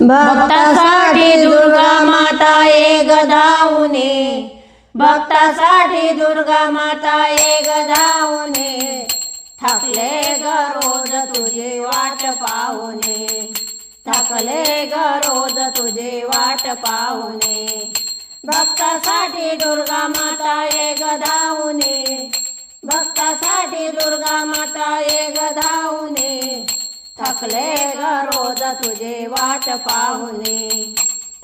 भक्तासाठी दुर्गा माता एक धावणे भक्तासाठी दुर्गा माता एक धावणे थकले ग रोज तुझे वाट पाहुणे थकले ग रोज तुझे वाट पाहुणे भक्तासाठी दुर्गा माता एक धावणे भक्तासाठी दुर्गा माता एक धावणे थकले ग रोज तुझे वाट पाहुणे.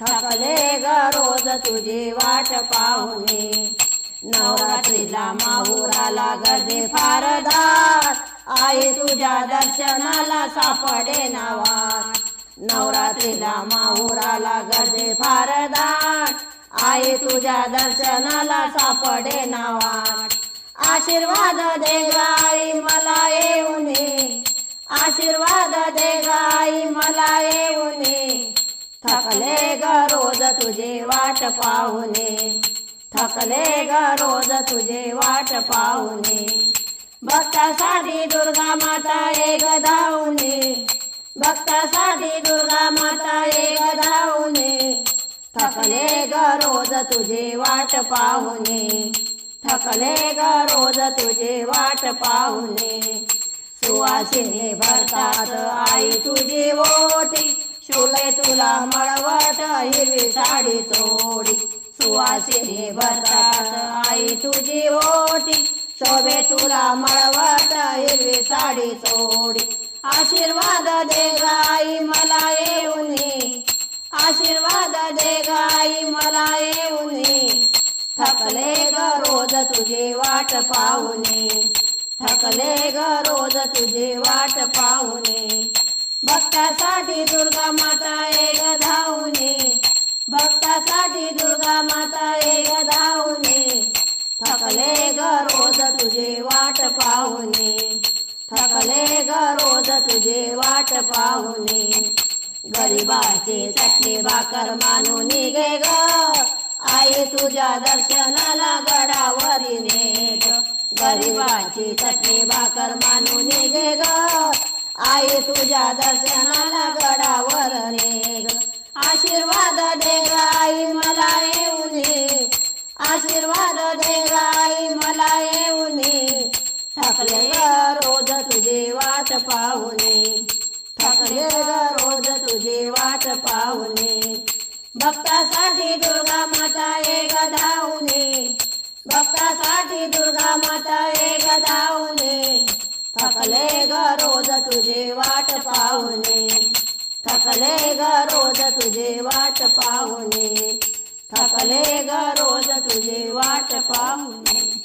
थकले ग रोज तुझे वाट पाहुणे. नवरात्रीला माहुराला गर्दे फारदा आई तुझ्या दर्शनाला सापडे नावात. नवरात्रीला माहुराला गर्दे फारदार. आई तुझ्या दर्शनाला सापडे नावात. आशीर्वाद दे आई मला येऊन आशीर्वाद दे गाई मला येऊने. थकले ग रोज तुझे वाट पाहुणे थकले ग रोज तुझे वाट पाहुणे भक्तासाठी दुर्गा माता एक धावणे भक्तासाठी दुर्गा माता एक धावणे थकले ग रोज तुझे वाट पाहुणे थकले ग रोज तुझे वाट पाहुणे सुवासिनी भरतात. आई तुझी ओटी शोले तुला मळवट हिरवी साडी चोडी सुवासिनी भरतात. आई तुझी ओटी शोभे तुला मळवट हिरवी साडी चोडी आशीर्वाद दे गाई मला येऊन. आशीर्वाद दे गाई मला येऊन. थकले ग रोज तुझे वाट पाहुनी. थकले ग रोज तुझे वाट पाहुणे. भक्तासाठी दुर्गा माता एक धावणे. भक्तासाठी दुर्गा माता एक धावणे. थकले ग रोज तुझे वाट पाहुणे. थकले ग रोज तुझे वाट पाहुणे. गरिबाचे चटणी भाकर मानून गे ग. आई तुझ्या दर्शनाला गडावर गरिबाची चटणी भाकर मानून गे ग. आई तुझ्या दर्शनाला गडावर ने ग आशीर्वाद दे गाई मला येऊन आशीर्वाद दे गाई मला येऊन थकले ग रोज तुझे वाट पाहुणे थकले ग रोज तुझे वाट पाहुणे भक्तासाठी दुर्गा माता एक धावणे भक्तासाठी दुर्गा माता एक धावणे थकले ग रोज तुझे वाट पाहुणे थकले ग रोज तुझे वाट पाहुणे थकले ग रोज तुझे वाट पाहुणे